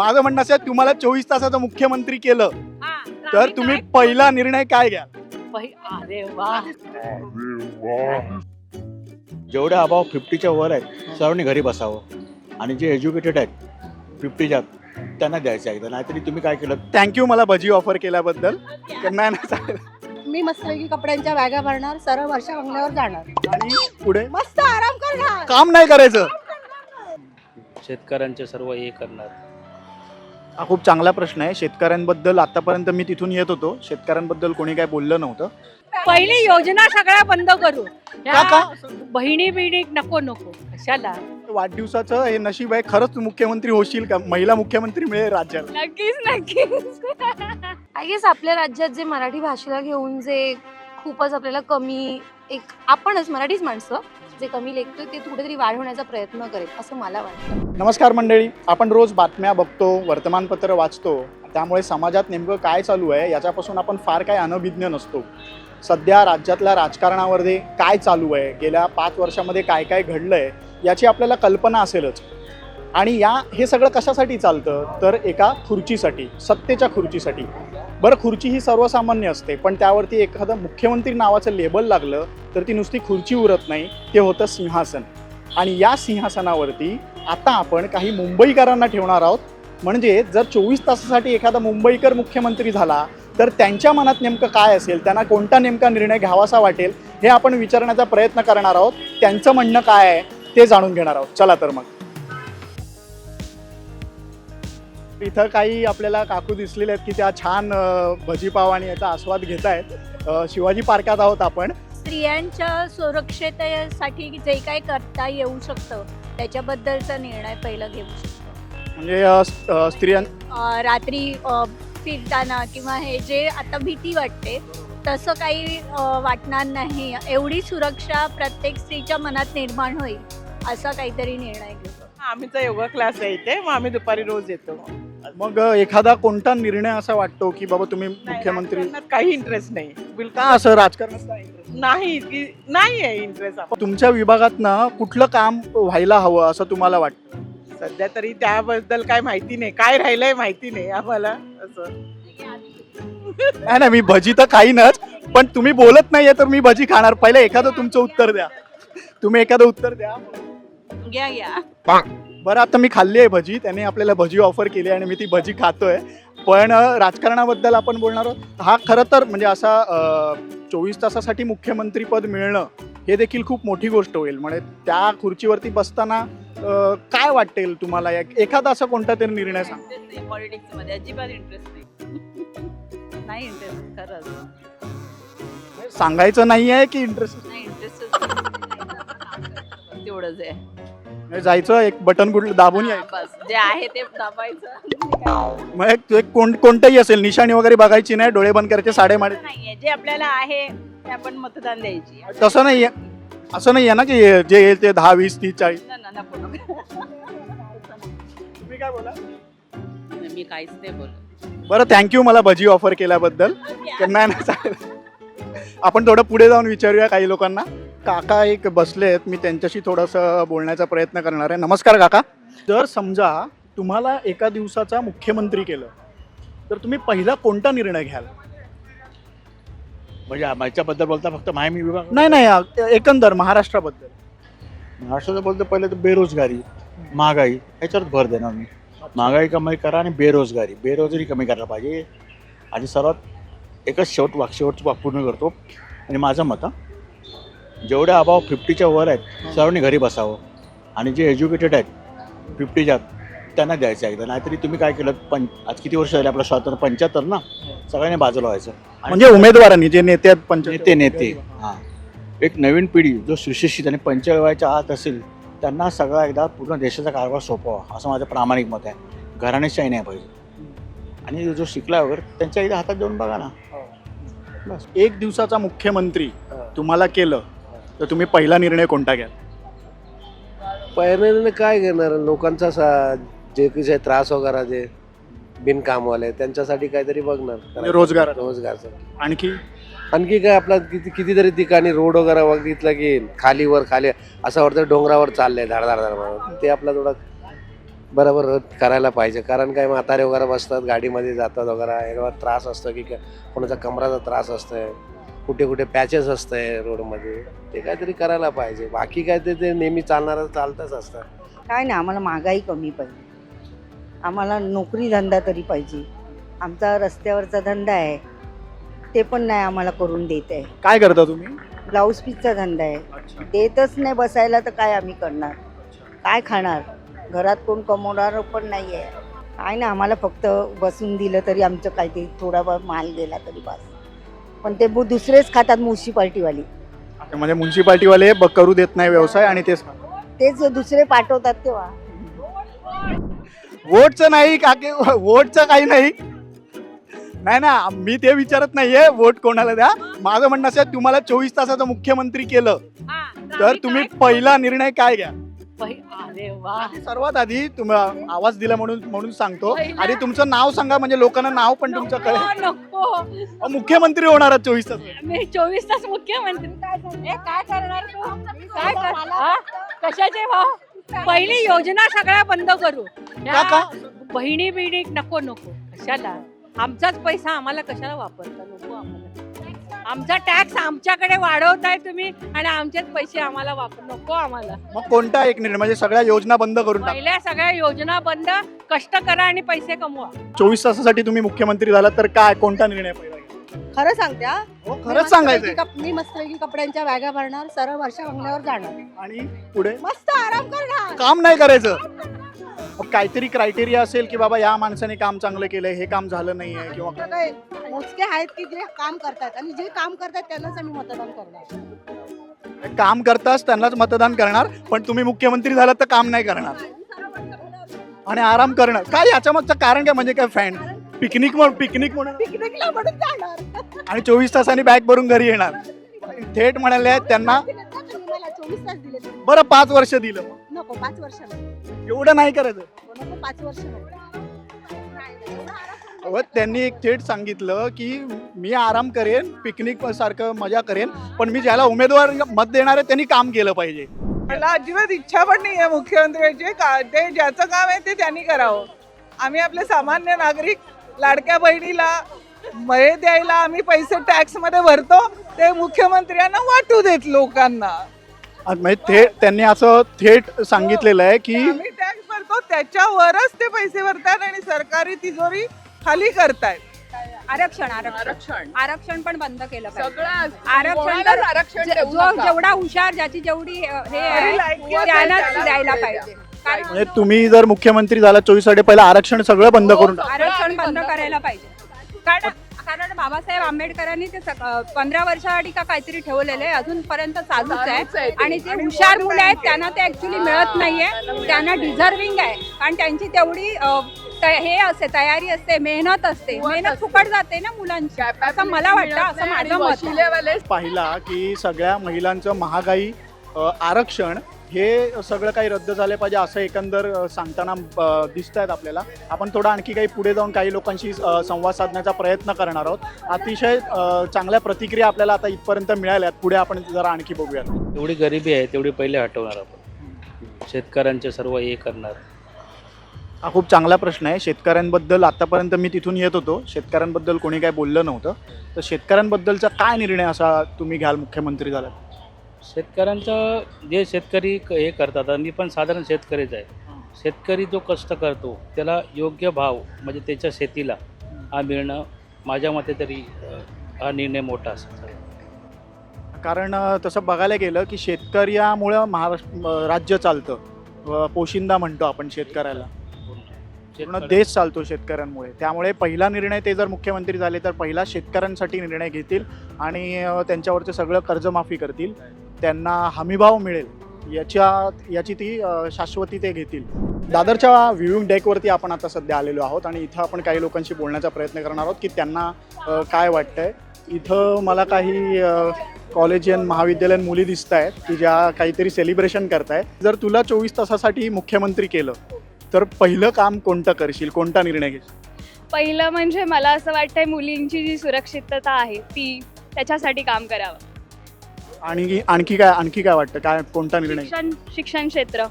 माझं म्हणणं असं आहे, तुम्हाला चोवीस तासाचं मुख्यमंत्री केलं हा, तर तुम्ही पहिला निर्णय काय घ्याल? पहि- अरे वा. जेवढे अभाव फिफ्टीच्या वर आहेत सर्वांनी घरी बसावं. आणि जे एज्युकेटेड आहेत फिफ्टीच्या त्यांना द्यायचं एकदा. नाहीतरी तुम्ही काय केलं? थँक्यू मला भजी ऑफर केल्याबद्दल. नाही नाही चालेल. मी मस्तपैकी कपड्यांच्या बॅगा भरणार सरळ वर्षा बंगल्यावर जाणार. आणि पुढे? मस्त आराम करणार. काम नाही करायचं. शेतकऱ्यांचे सर्व हे करणार. हा खूप चांगला प्रश्न आहे. शेतकऱ्यांबद्दल आतापर्यंत मी तिथून येत होतो. शेतकऱ्यांबद्दल कोणी काय बोललं नव्हतं. पहिली योजना सगळ्या बंद करू. का का? बहिणी बिहिणी नको नको. कशाला? वाढदिवसाचं हे नशीब आहे. खरंच तू मुख्यमंत्री होशील का? महिला मुख्यमंत्री मिळेल राज्याला. नक्कीच नक्कीच. आय गेस आपल्या राज्यात जे मराठी भाषेला घेऊन जे खूपच आपल्याला कमी एक आपणच मराठीच माणसं जे कमी लेखतोय ते कुठेतरी वाढवण्याचा प्रयत्न करेल असं मला वाटतं. नमस्कार मंडळी आपण रोज बातम्या बघतो वर्तमानपत्र वाचतो. त्यामुळे समाजात नेमकं काय चालू आहे याच्यापासून आपण फार काय अनभिज्ञ नसतो. सध्या राज्यातल्या राजकारणामध्ये काय चालू आहे गेल्या पाच वर्षामध्ये काय काय घडलं आहे याची आपल्याला कल्पना असेलच. आणि या हे सगळं कशासाठी चालतं? तर एका खुर्चीसाठी सत्तेच्या खुर्चीसाठी. बरं खुर्ची ही सर्वसामान्य असते पण त्यावरती एखादं मुख्यमंत्री नावाचं लेबल लागलं तर ती नुसती खुर्ची उरत नाही ते होतं सिंहासन. आणि या सिंहासनावरती आता आपण काही मुंबईकरांना ठेवणार आहोत. म्हणजे जर चोवीस तासासाठी एखादा मुंबईकर मुख्यमंत्री झाला तर त्यांच्या मनात नेमकं काय असेल? त्यांना कोणता नेमका निर्णय घ्यावासा वाटेल? हे आपण विचारण्याचा प्रयत्न करणार आहोत. त्यांचं म्हणणं काय आहे ते जाणून घेणार आहोत. चला तर मग. इथं काही आपल्याला काकू दिसलेले आहेत की त्या छान भजीपाव आणि याचा आस्वाद घेत आहेत. शिवाजी पार्कात आहोत आपण. स्त्रियांच्या सुरक्षिततेसाठी जे काही करता येऊ शकतं त्याच्याबद्दलचा निर्णय पहिला घेऊ शकतो. म्हणजे स्त्रियां रात्री फिरताना किंवा हे जे आता भीती वाटते तसं काही वाटणार नाही. एवढी सुरक्षा प्रत्येक स्त्रीच्या मनात निर्माण होईल असा काहीतरी निर्णय घेऊ. आम्हीचा योगा क्लास आहे इथे मग आम्ही दुपारी रोज येतो. मग एखादा कोणता निर्णय असा वाटतो की बाबा तुम्ही मुख्यमंत्री राजकारणात काही इंटरेस्ट नाही. का बिलकुल असं राजकारणात काय interest? नाही? की नाही आहे इंटरेस्ट तुमच्या विभागात ना कुठलं काम व्हायला हवं असं तुम्हाला वाटतं? सध्या तरी त्याबद्दल काय माहिती नाही. काय राहिलंय माहिती नाही आम्हाला असं. नाही नाही मी भजी तर खाईनच पण तुम्ही बोलत नाहीये तर मी भजी खाणार. पहिले एखादं तुमचं उत्तर द्या. तुम्ही एखादं उत्तर द्या. घ्या घ्या. बरं आता मी खाल्ली आहे भजी. त्याने आपल्याला भजी ऑफर केली आणि मी ती भजी खातोय. पण राजकारणाबद्दल आपण बोलणार आहोत. हा खरं तर म्हणजे असा चोवीस तासासाठी मुख्यमंत्री पद मिळणं हे देखील खूप मोठी गोष्ट होईल. म्हणजे त्या खुर्चीवरती बसताना काय वाटेल तुम्हाला? एक- एखादा असा कोणता तरी निर्णय सांग. पॉलिटिक्समध्ये अजिबात इंटरेस्ट नाही. इंटरेस्ट खरंच. सांगायचं नाही आहे की इंटरेस्ट नाही. इंटरेस्ट तेवढंच आहे. जायचं एक बटन कुठलं दाबून हा, यायचं. बस. जे आहे ते दाबायचं. मग एक- एक कोण कोणतंही असेल निशाणी वगैरे बघायची नाही डोळे बंद करायचे साडेमाडे नाहीये. जे आपल्याला आहे ते आपण मतदान द्यायची. तसं नाहीये. असं नाहीये ना की जे येईल ते दहा वीस तीस चाळीस. ना, ना, नको, नको. तुम्ही काय बोला? मी काहीच नाही बोलत. बरं थँक्यू मला भजी ऑफर केल्याबद्दल. नाही नाही चालेल. आपण थोडं पुढे जाऊन विचारूया काही लोकांना. काका एक बसले आहेत मी त्यांच्याशी थोडंसं बोलण्याचा प्रयत्न करणार आहे. नमस्कार काका. जर समजा तुम्हाला एका दिवसाचा मुख्यमंत्री केलं तर तुम्ही पहिला कोणता निर्णय घ्याल? म्हणजे याच्याबद्दल बोलता फक्त माहिती विभाग? नाही नाही एकंदर महाराष्ट्राबद्दल. महाराष्ट्राचं बोलतो पहिले तर बेरोजगारी महागाई ह्याच्यावर भर देणार मी. महागाई कमी करा आणि बेरोजगारी बेरोजगारी कमी करायला पाहिजे. आणि सर्वात एकच शेवट वाक शेवटचं वाक पूर्ण करतो. आणि माझं मत जेवढे अभाव फिफ्टीच्या वर आहेत सर्वांनी घरी बसावं. आणि जे एज्युकेटेड आहेत फिफ्टीच्या त्यांना द्यायचं एकदा. नाहीतरी तुम्ही काय केलं पं आज किती वर्ष झाले आपलं स्वातंत्र्य? पंच्याहत्तर ना? सगळ्यांनी बाजूला व्हायचं. म्हणजे उमेदवारांनी जे नेते आहेत पंच नेते नेते. हां. एक नवीन पिढी जो सुशिक्षित आणि पंचवयाच्या आत असेल त्यांना सगळा एकदा पूर्ण देशाचा कारभार सोपवा. असं माझं प्रामाणिक मत आहे. घराणेशाही नाही पाहिजे आणि जो शिकला वगैरे त्यांच्या एकदा हातात देऊन बघा ना. बस. एक दिवसाचा मुख्यमंत्री तुम्हाला केलं तर तुम्ही पहिला निर्णय कोणता घ्याल? पहिल्याने काय घेणार? लोकांचा सा- जे काही त्रास वगैरे जे बिनकामवाले त्यांच्यासाठी काहीतरी बघणार. म्हणजे रोजगार. रोजगारचं आणखी? आणखी काय आपला किती कितीतरी ठिकाणी रोड वगैरे बघितलं की खालीवर खाली असं वाटतं डोंगरावर चाललंय धाड धाड धाड म्हणून. ते आपला थोडा बरोबर करायला पाहिजे. कारण काय म्हातारे वगैरे बसतात गाडीमध्ये जातात वगैरे त्रास असतो की काय- कोणाचा कमराचा त्रास असतोय. कुठे कुठे पॅचेस असतंय रोडमध्ये. ते काहीतरी करायला पाहिजे. बाकी काय ते ते नेहमी चालणारं चालतच असतं. काय नाही आम्हाला महागाई कमी पाहिजे. आम्हाला नोकरी धंदा तरी पाहिजे. आमचा रस्त्यावरचा धंदा आहे. ते पण नाही आम्हाला करून देत आहे. काय करता तुम्ही? ब्लाऊज पीसचा धंदा आहे. देतच नाही बसायला तर काय आम्ही करणार? काय खाणार? घरात कोण कमवणार पण नाही आहे काय नाही आम्हाला फक्त बसून दिलं तरी आमचं काहीतरी थोडाफार माल गेला तरी बस. पण ते बु- दुसरेच खातात म्युन्सिपाल्टीवाली अच्छा, म्हणजे म्युन्सिपाल्टीवाले ब- करू देत नाही व्यवसाय आणि तेच तेच दुसरे पाठवतात तेव्हा. वोटचं नाही काके वोटचं काही नाही. नाही ना मी ते विचारत नाहीये वोट कोणाला द्या. माझं म्हणणं असं आहे, तुम्हाला चोवीस तासाचं मुख्यमंत्री केलं तर तुम्ही पहिला निर्णय काय घ्या? अरे वा. सर्वात आधी तुम्ही आवाज दिला म्हणून म्हणून सांगतो. पहिला- आधी तुमचं नाव सांगा म्हणजे लोकांना नाव पण तुमचं कळेल नको. अहो, मुख्यमंत्री होणार आहात चोवीस तास. मी चोवीस तास मुख्यमंत्री. ए, काय करणार तू? काय कर हा? कशाचे भाव? पहिली योजना सगळ्या बंद करू. का का? बहिणी बिहिणी नको नको. कशाला? आमचाच पैसा आम्हाला कशाला वापरता? नको आम्हाला. आमचा टॅक्स आमच्याकडे वाढवताय तुम्ही आणि आमचेच पैसे आम्हाला वापर नको आम्हाला. मग कोणता एक निर्णय? म्हणजे सगळ्या योजना बंद करून टाका. पहिल्या सगळ्या योजना बंद कष्ट करा आणि पैसे कमवा. चोवीस तासासाठी तुम्ही मुख्यमंत्री झालात तर काय कोणता निर्णय पहिला? खरं सांगते हा. मी खरंच सांगायचंय. कप- मी मस्तपैकी कपड्यांच्या बॅगा भरणार सरळ वर्षा बंगल्यावर जाणार. आणि पुढे? मस्त आराम करणार. काम नाही करायचं. मग काहीतरी क्रायटेरिया असेल की बाबा या माणसाने काम चांगलं केलंय हे काम झालं नाहीये किंवा आपलं काय मोजके आहेत की जे काम करतात आणि जे काम करतात त्यांनाच आम्ही मतदान करणार. काम करताच त्यांनाच मतदान करणार पण तुम्ही मुख्यमंत्री झालात तर काम नाही करणार. आणि आराम करणार काय याच्या मागचं कारण काय म्हणजे काय फॅन पिकनिक म्हणून पिकनिक म्हणून. पिकनिकला म्हणून जाणार. आणि चोवीस तासांनी बॅग भरून घरी येणार. थेट म्हणाले त्यांना दिलेत ना तुम्ही मला चोवीस तास दिले बरं पाच वर्ष दिलं. नको पाच वर्ष नको. एवढं नाही करायचं. नको पाच वर्ष नको. अहो, त्यांनी एक थेट सांगितलं की मी आराम करेन पिकनिक सारखं मजा करेन पण मी ज्याला उमेदवार मत देणार आहे त्यांनी काम केलं पाहिजे. मला अजिबात इच्छा पण नाही आहे मुख्यमंत्र्याची का ते ज्याचं काम आहे ते त्यांनी करावं. आम्ही आपले सामान्य नागरिक लाडक्या बहिणीला मये द्यायला आम्ही पैसे टॅक्समध्ये भरतो ते मुख्यमंत्र्यांना वाटू देत लोकांना. म्हणजे थेट त्यांनी असं थेट सांगितलेलं आहे की आम्ही टॅक्स भरतो त्याच्यावरच ते पैसे भरतात आणि सरकारी तिजोरी खाली करतायत. आरक्षण आरक्षण. आरक्षण. आरक्षण पण बंद केलं पाहिजे. आरक्षण जे- जो जेवढा हुशार ज्याची जेवढी अ, हे आहे लायकी त्याला द्यायला पुढे पाहिजे. कारण म्हणजे तुम्ही जर मुख्यमंत्री झाला चोवीससाठी पहिलं आरक्षण सगळं बंद करून टाका. आरक्षण बंद करायला पाहिजे. कारण कारण बाबासाहेब आंबेडकरांनी ते पंधरा वर्षासाठी का काहीतरी ठेवलेलं आहे अजूनपर्यंत चालूच आहे. आणि जे हुशार मुलं आहेत त्यांना ते ऍक्च्युली मिळत नाहीये. त्यांना डिझर्विंग आहे. कारण त्यांची तेवढी हे असते तयारी असते मेहनत असते. मेहनत फुकट जाते ना मुलांची. असं मला वाटतं असं माझं. पाहिला की सगळ्या महिलांचं महागाई आरक्षण हे सगळं काही रद्द झालं पाहिजे असं एकंदर सांगताना दिसत आहेत आपल्याला. आपण थोडं आणखी काही पुढे जाऊन काही लोकांशी संवाद साधण्याचा प्रयत्न करणार आहोत. अतिशय चांगल्या प्रतिक्रिया आपल्याला आता इथपर्यंत मिळाल्यात. पुढे आपण जरा आणखी बघूयात. एवढी गरिबी आहे तेवढी पहिले हटवणार आपण. शेतकऱ्यांचे सर्व हे करणार. हा खूप चांगला प्रश्न आहे. शेतकऱ्यांबद्दल आतापर्यंत मी तिथून येत होतो. शेतकऱ्यांबद्दल कोणी काय बोललं नव्हतं. तर शेतकऱ्यांबद्दलचा काय निर्णय असा तुम्ही घ्याल मुख्यमंत्री झालात शेतकऱ्यांचं जे शेतकरी क- हे करतात आणि मी पण साधारण शेतकरीच आहे. शेतकरी जो कष्ट करतो त्याला योग्य भाव म्हणजे त्याच्या शेतीला हा मिळणं माझ्या मते तरी अ, हा निर्णय मोठा असेल. कारण अ, तसं बघायला गेलं की शेतकऱ्यामुळं महाराष्ट्र अ, राज्य चालतं. पोशिंदा म्हणतो आपण शेतकऱ्याला. पूर्ण शेतकरी- देश चालतो शेतकऱ्यांमुळे. त्यामुळे पहिला निर्णय ते जर मुख्यमंत्री झाले तर पहिला शेतकऱ्यांसाठी निर्णय घेतील आणि अ, त्यांच्यावरचं सगळं कर्जमाफी करतील. त्यांना हमीभाव मिळेल याच्या याची ती शाश्वती ते घेतील. दादरच्या व्ह्यूइंग डेकवरती आपण आता सध्या आलेलो आहोत आणि इथं आपण काही लोकांशी बोलण्याचा प्रयत्न करणार आहोत की त्यांना काय वाटतंय. इथं मला काही कॉलेजियन महाविद्यालयीन मुली दिसत आहेत की ज्या काहीतरी सेलिब्रेशन करतायत. जर तुला चोवीस तासासाठी मुख्यमंत्री केलं तर पहिलं काम कोणतं करशील? कोणता निर्णय घेशील? पहिलं म्हणजे मला असं वाटतंय मुलींची जी सुरक्षितता आहे ती त्याच्यासाठी काम करावं. आणि आणखी काय आणखी काय वाटतं? काय कोणता निर्णय? शिक्षण शिक्षण क्षेत्र.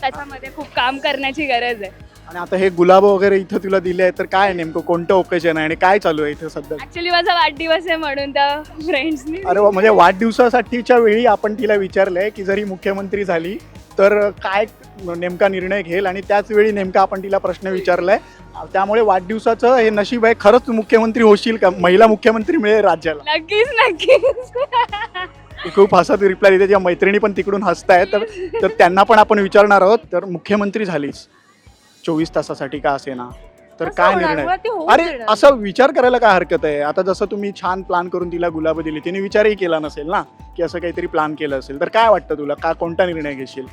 त्याच्यामध्ये खूप काम करण्याची गरज आहे. आणि आता हे गुलाब वगैरे इथं तुला दिले आहे तर काय नेमकं? कोणतं ओकेजन आहे? आणि काय चालू आहे इथं सध्या? ऍक्च्युली माझा वाढदिवस आहे म्हणून त्या फ्रेंड्सनी अरे वा, म्हणजे वाढदिवसासाठीच्या वेळी आपण तिला विचारलंय की जरी मुख्यमंत्री झाली तर काय नेमका निर्णय घेईल आणि त्याच वेळी नेमका आपण तिला प्रश्न विचारलाय. त्यामुळे वाढदिवसाचं हे नशीब आहे खरंच मुख्यमंत्री होशील का? महिला मुख्यमंत्री मिळेल राज्याला. नक्कीच नक्कीच. खूप हसत रिप्लाय देते ज्या मैत्रिणी पण तिकडून हसतायत तर तर त्यांना पण आपण विचारणार आहोत तर मुख्यमंत्री झालीस. चोवीस तासासाठी का असे ना तर काय होणार? निर्णय? मुळात ते होऊच अरे देणार असं विचार करायला काय हरकत आहे? आता जसं तुम्ही छान प्लान करून तिला गुलाब दिली तिने विचारही केला नसेल ना की असं काहीतरी प्लान केलं असेल. तर काय वाटतं तुला? का कोणता निर्णय घेशील?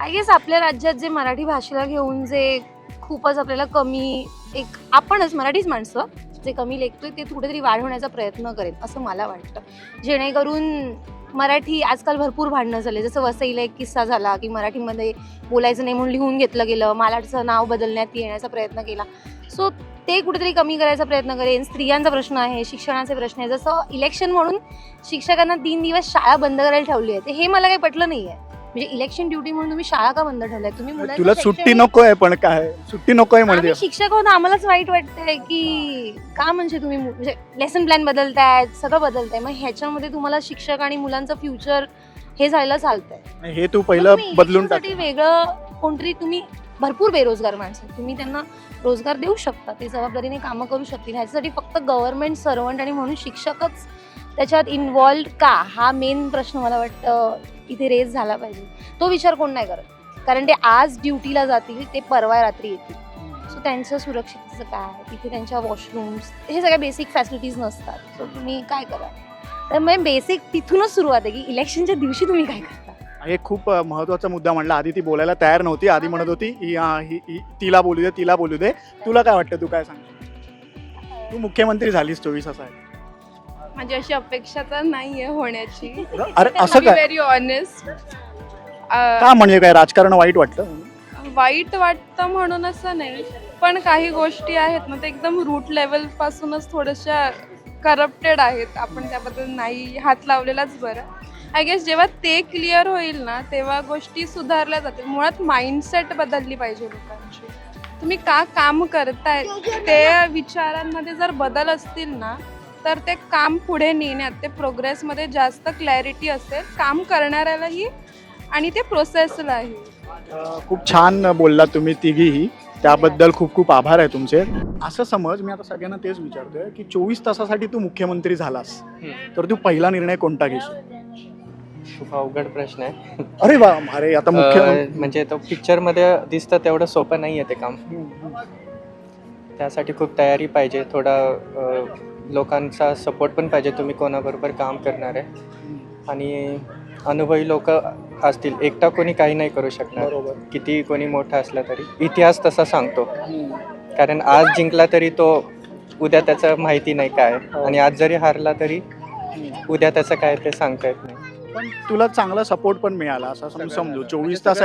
आय गेस आपल्या राज्यात जे मराठी भाषेला घेऊन जे खूपच आपल्याला कमी एक आपणच मराठीच माणसं जे कमी लेखतोय ते कुठेतरी वाढवण्याचा प्रयत्न करेन असं मला वाटतं. जेणेकरून मराठी आजकाल भरपूर भांडणं झाले. जसं वसईला एक किस्सा झाला की मराठीमध्ये बोलायचं नाही म्हणून लिहून घेतलं गेलं मालाडचं नाव बदलण्यात येण्याचा प्रयत्न केला. सो ते कुठेतरी कमी करायचा प्रयत्न करेन. स्त्रियांचा प्रश्न आहे शिक्षणाचे प्रश्न आहे. जसं इलेक्शन म्हणून शिक्षकांना तीन दिवस शाळा बंद करायला ठेवली आहे ते हे मला काही पटलं नाही आहे म्हणजे इलेक्शन ड्युटी म्हणून तुम्ही शाळा का बंद ठेवल्या? तुम्ही मुलांचं तुला सुट्टी शैक्षणिक- नको आहे पण काय? सुट्टी नको आहे म्हणजे. आम्ही शिक्षक होतो आम्हालाच वाईट वाटतंय की का म्हणजे तुम्ही मु- म्हणजे लेसन प्लॅन बदलताय सगळं बदलताय. मग ह्याच्यामध्ये तुम्हाला शिक्षक आणि मुलांचं फ्युचर हे झालं चालतंय. हे तू पहिलं तुम्ही बदलून टाक. इलेक्शनसाठी वेगळं कोणतरी तुम्ही भरपूर बेरोजगार माणसं आहेत. तुम्ही त्यांना रोजगार देऊ शकता ते जबाबदारीने कामं करू शकतील. ह्याच्यासाठी फक्त गव्हर्नमेंट सर्वंट आणि म्हणून शिक्षकच त्याच्यात इन्वॉल्ड का? हा मेन प्रश्न मला वाटतं. इथे रेज झाला पाहिजे. तो विचार कोण नाही करत. कारण ते आज ड्युटीला जातील ते परवा रात्री येतील. सो त्यांचं सुरक्षिततेचं काय? तिथे त्यांच्या वॉशरूम्स हे सगळ्या बेसिक फॅसिलिटीज नसतात. सो तुम्ही काय करा? त्यामुळे बेसिक तिथूनच सुरुवात आहे की इलेक्शनच्या दिवशी तुम्ही काय करता? हे खूप अ, महत्त्वाचा मुद्दा म्हणला. आधी ती बोलायला तयार नव्हती. आधी म्हणत होती ही- हा, ही- ही- तिला बोलू दे तिला बोलू दे. तुला काय वाटतं? तू काय सांग तू मुख्यमंत्री झालीस चोवीस असं आहे माझी अशी अपेक्षा तर नाहीये होण्याची. अरे असं काय? व्हेरी ऑनेस्ट का म्हणजे काय? राजकारण वाईट वाटतं वाईट वाटतं म्हणून असं नाही. पण काही गोष्टी आहेत ना ते एकदम रूट लेवल पासूनच थोड्याशा करप्टेड आहेत. आपण त्याबद्दल नाही हात लावलेलाच बरं. आय गेस जेव्हा ते क्लिअर होईल ना तेव्हा गोष्टी सुधारल्या जातील. मुळात माइंडसेट बदलली पाहिजे लोकांची. तुम्ही का काम करताय? ते विचारांमध्ये जर बदल असतील ना तर ते काम पुढे नेण्यात ते प्रोग्रेसमध्ये जास्त क्लॅरिटी असेल काम करणाऱ्यालाही आणि ते प्रोसेसलाही अ, खूप छान बोललात तुम्ही तिघीही. त्याबद्दल खूप खूप आभार आहे तुमचे. असं समज मी आता सगळ्यांना तेच विचारतोय की चोवीस तासासाठी तू मुख्यमंत्री झालास. तर तू पहिला निर्णय कोणता घेशील? खूप अवघड प्रश्न आहे. अरे वा अरे आता मुख्य अं, म्हणजे तो पिक्चरमध्ये दिसतं तेवढं सोपं नाही आहे ते काम. त्यासाठी खूप तयारी पाहिजे थोडा अं, लोकांचा सपोर्ट पण पाहिजे. तुम्ही कोणाबरोबर काम करणार आहे. आणि अनुभवी लोक असतील. एकटा कोणी काही नाही करू शकणार. बरोबर. किती कोणी मोठा असला तरी. इतिहास तसा सांगतो. कारण आज जिंकला तरी तो उद्या त्याचं माहिती नाही काय. आणि आज जरी हारला तरी उद्या त्याचं काय ते सांगता येत नाही. पण तुला चांगला सपोर्ट पण मिळाला. असं सम- समजू. चोवीस तास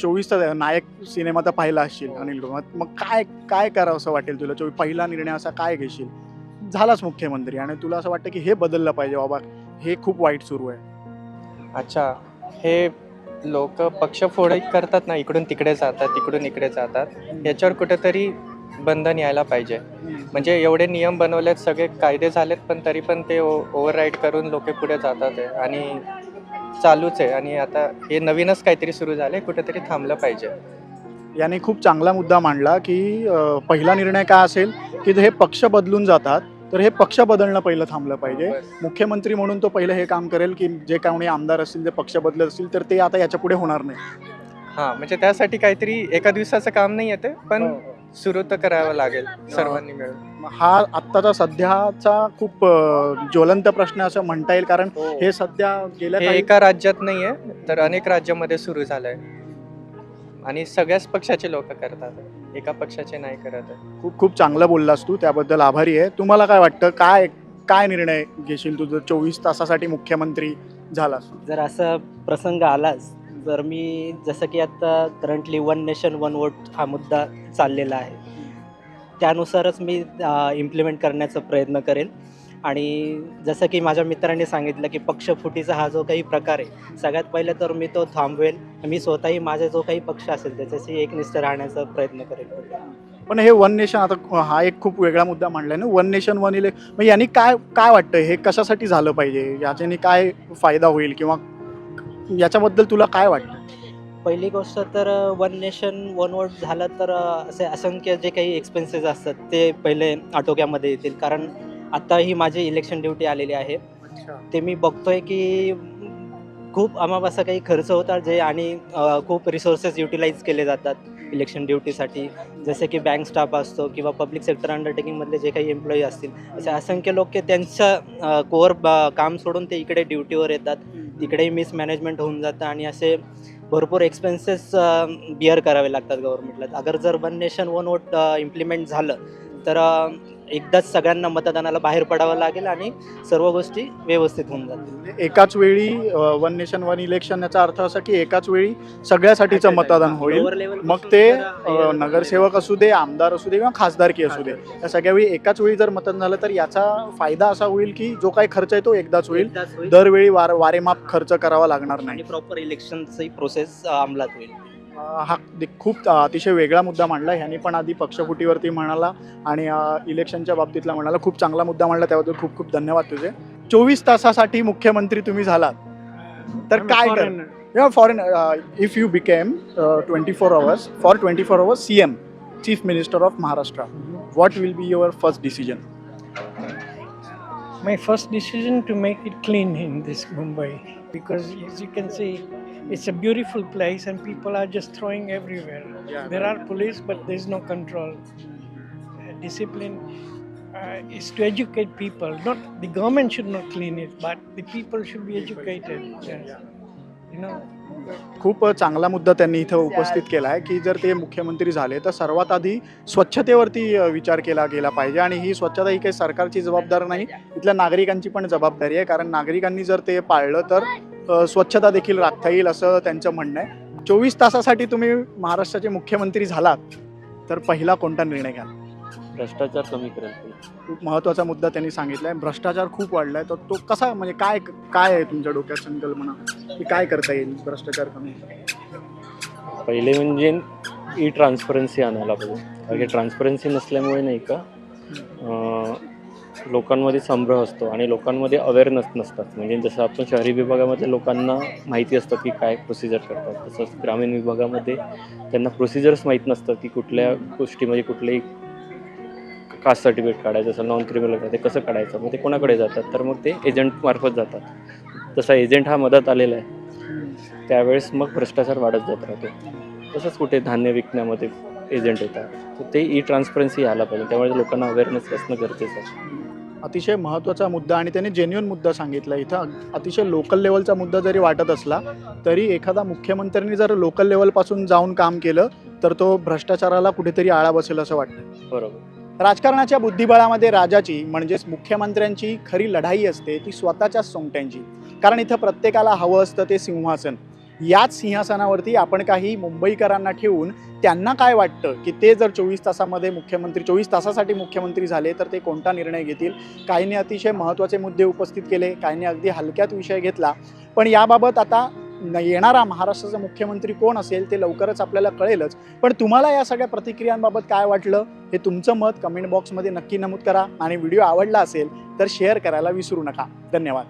चोवीस तास नायक सिनेमा तर पाहिला असशील अनिल. मग काय काय करावं असं वाटेल तुला? चोवीस पहिला निर्णय असा काय घेशील? झालाच मुख्यमंत्री आणि तुला असं वाटतं की हे बदललं पाहिजे बाबा हे खूप वाईट सुरू आहे. अच्छा हे लोक पक्षफोडी करतात ना इकडून तिकडे जातात तिकडून इकडे जातात याच्यावर कुठेतरी बंधन यायला पाहिजे. म्हणजे एवढे नियम बनवलेत सगळे कायदे झालेत पण तरी पण ते ओव्हरराईड करून लोक पुढे जातात आहे. आणि चालूच आहे. आणि आता हे नवीनच काहीतरी सुरू झालंय कुठेतरी थांबलं पाहिजे. याने खूप चांगला मुद्दा मांडला की पहिला निर्णय काय असेल की हे पक्ष बदलून जातात तर हे पक्ष बदलणं पहिलं थांबलं पाहिजे. मुख्यमंत्री म्हणून तो पहिलं हे काम करेल की जे कोणी आमदार असतील जे पक्ष बदलत असतील तर ते आता याच्यापुढे होणार नाही. हां म्हणजे त्यासाठी काहीतरी एका दिवसाचं काम नाही येते पण सुरू तर करावं लागेल सर्वांनी मिळून. हा आत्ताचा सध्याचा खूप अं, ज्वलंत प्रश्न असं म्हणता येईल कारण हे सध्या गेल्या हे काही एका राज्यात नाही आहे तर अनेक राज्यामध्ये सुरू झालंय. आणि सगळ्याच पक्षाचे लोक करतात. एका पक्षाचे नाही करत आहे. खूप खूप चांगलं बोललास तू त्याबद्दल आभारी आहे. तुम्हाला काय वाटतं काय काय निर्णय घेशील तू जर चोवीस तासासाठी मुख्यमंत्री झालास? जर असा प्रसंग आलाच जर मी जसं की आता currently one nation one vote हा मुद्दा चाललेला आहे. त्यानुसारच मी इम्प्लिमेंट करण्याचा प्रयत्न करेन आणि जसं की माझ्या मित्रांनी सांगितलं की पक्षफुटीचा हा जो काही प्रकार आहे सगळ्यात पहिले तर मी तो थांबवेल. मी स्वतःही माझा जो काही पक्ष असेल त्याच्याशी एकनिष्ठ राहण्याचा प्रयत्न करेल. पण हे वन नेशन आता हा एक खूप वेगळा मुद्दा मांडलाय ना? वन नेशन वन इले मग यांनी काय काय वाटतं हे कशासाठी झालं पाहिजे? याच्याने काय फायदा होईल किंवा याच्याबद्दल तुला काय वाटतं? पहिली गोष्ट तर वन नेशन वन वोट झालं तर असे असंख्य जे काही एक्सपेन्सेस असतात ते पहिले आटोक्यामध्ये येतील. कारण आता ही माझी इलेक्शन ड्युटी आलेली आहे. ते मी बघतोय की खूप आम्हाला असं काही खर्च होतात जे आणि खूप रिसोर्सेस युटिलाइज केले जातात इलेक्शन ड्युटीसाठी जसे की बँक स्टाफ असतो किंवा पब्लिक सेक्टर अंडरटेकिंगमधले जे काही एम्प्लॉई असतील. असे असंख्य लोक त्यांचं कोअर काम सोडून ते इकडे ड्युटीवर येतात. तिकडेही मिसमॅनेजमेंट होऊन जातं आणि असे भरपूर एक्सपेन्सेस बिअर करावे लागतात गव्हर्नमेंटला अगर जर one nation one vote implement झालं तर एकदाच सगळ्यांना मतदानाला बाहेर पडावं लागेल आणि सर्व गोष्टी व्यवस्थित होऊन जातील. एकाच वेळी वन नेशन वन इलेक्शन याचा अर्थ असा की एकाच वेळी सगळ्यासाठीचं मतदान होईल. Level मग ते अ, नगरसेवक असू दे आमदार असू दे किंवा खासदारकी असू दे या सगळ्या वेळी एकाच वेळी जर मतदान झालं तर याचा फायदा असा होईल की जो काही खर्च आहे तो एकदाच होईल. एकदाच होईल. दरवेळी वार वारेमाप खर्च करावा लागणार आणि नाही. प्रॉपर इलेक्शनची प्रोसेस अंमलात होईल. हा खूप अतिशय वेगळा मुद्दा मांडला. ह्यांनी पण आधी पक्षफुटीवरती म्हणाला आणि इलेक्शनच्या बाबतीतला म्हणाला. खूप चांगला मुद्दा मांडला. त्याबद्दल खूप खूप धन्यवाद तुझे. चोवीस तासासाठी मुख्यमंत्री तुम्ही झालात. तर काय कर foreign if you became twenty four hours for twenty four hours C M chief minister of Maharashtra what will be your first decision my first decision to make it clean in this Mumbai because as you can see it's a beautiful place and people are just throwing everywhere. there are police but there's no control. Uh, discipline uh, is to educate people. Not the government should not clean it, but the people should be educated. Yes. खूप चांगला मुद्दा त्यांनी इथं उपस्थित केला आहे की जर ते मुख्यमंत्री झाले तर सर्वात आधी स्वच्छतेवरती विचार केला गेला पाहिजे आणि ही स्वच्छता ही काही सरकारची जबाबदार नाही. इथल्या नागरिकांची पण जबाबदारी आहे कारण नागरिकांनी जर ते पाळलं तर स्वच्छता देखील राखता येईल असं त्यांचं म्हणणं आहे. चोवीस तासासाठी तुम्ही महाराष्ट्राचे मुख्यमंत्री झालात तर पहिला कोणता निर्णय घ्याल? भ्रष्टाचार कमी करेल. खूप महत्त्वाचा मुद्दा त्यांनी सांगितला आहे भ्रष्टाचार खूप वाढलाय. तर तो कसा म्हणजे काय काय आहे तुमच्या डोक्यात संकल्पना? की काय करता येईल भ्रष्टाचार कमी? पहिले म्हणजे ई ट्रान्सपरन्सी आणायला पाहिजे. कारण की ट्रान्सपरन्सी नसल्यामुळे नाही का लोकांमध्ये संभ्रम असतो आणि लोकांमध्ये अवेअरनेस नसतात. म्हणजे जसं आपण शहरी विभागामध्ये लोकांना माहिती असतं की काय प्रोसिजर करतात. तसंच ग्रामीण विभागामध्ये त्यांना प्रोसिजर्स माहीत नसतं की कुठल्या गोष्टीमध्ये कुठल्याही कास्ट सर्टिफिकेट काढायचं असेल नॉन क्रिमिनल ते कसं काढायचं? मग ते कोणाकडे जातात? तर मग ते एजंटमार्फत जातात. तसा एजंट हा मदत आलेला आहे. त्यावेळेस मग भ्रष्टाचार वाढत जात राहतो. तसंच कुठे धान्य विकण्यामध्ये एजंट येतात. तर ते ई ट्रान्सपरन्सी यायला पाहिजे. त्यामुळे लोकांना अवेअरनेस असणं गरजेचं आहे. अतिशय महत्त्वाचा मुद्दा आणि त्याने जेन्युन मुद्दा सांगितला इथं. अतिशय लोकल लेवलचा मुद्दा जरी वाटत असला तरी एखादा मुख्यमंत्र्यांनी जर लोकल लेवलपासून जाऊन काम केलं तर तो भ्रष्टाचाराला कुठेतरी आळा बसेल असं वाटतं. बरोबर. राजकारणाच्या बुद्धिबळामध्ये राजाची म्हणजेच मुख्यमंत्र्यांची खरी लढाई असते ती स्वतःच्याच सोंगट्यांची. कारण इथं प्रत्येकाला हवं असतं ते सिंहासन. याच सिंहासनावरती आपण काही मुंबईकरांना ठेवून त्यांना काय वाटतं की ते जर चोवीस तासामध्ये मुख्यमंत्री चोवीस तासासाठी मुख्यमंत्री झाले तर ते कोणता निर्णय घेतील? काहींनी अतिशय महत्त्वाचे मुद्दे उपस्थित केले काहींनी अगदी हलक्यात विषय घेतला. पण याबाबत आता येणारा महाराष्ट्राचा मुख्यमंत्री कोण असेल ते लवकरच आपल्याला कळेलच. पण तुम्हाला या सगळ्या प्रतिक्रियांबाबत काय वाटलं? हे तुमचं मत कमेंट बॉक्समध्ये नक्की नमूद करा. आणि व्हिडिओ आवडला असेल तर शेअर करायला विसरू नका. धन्यवाद.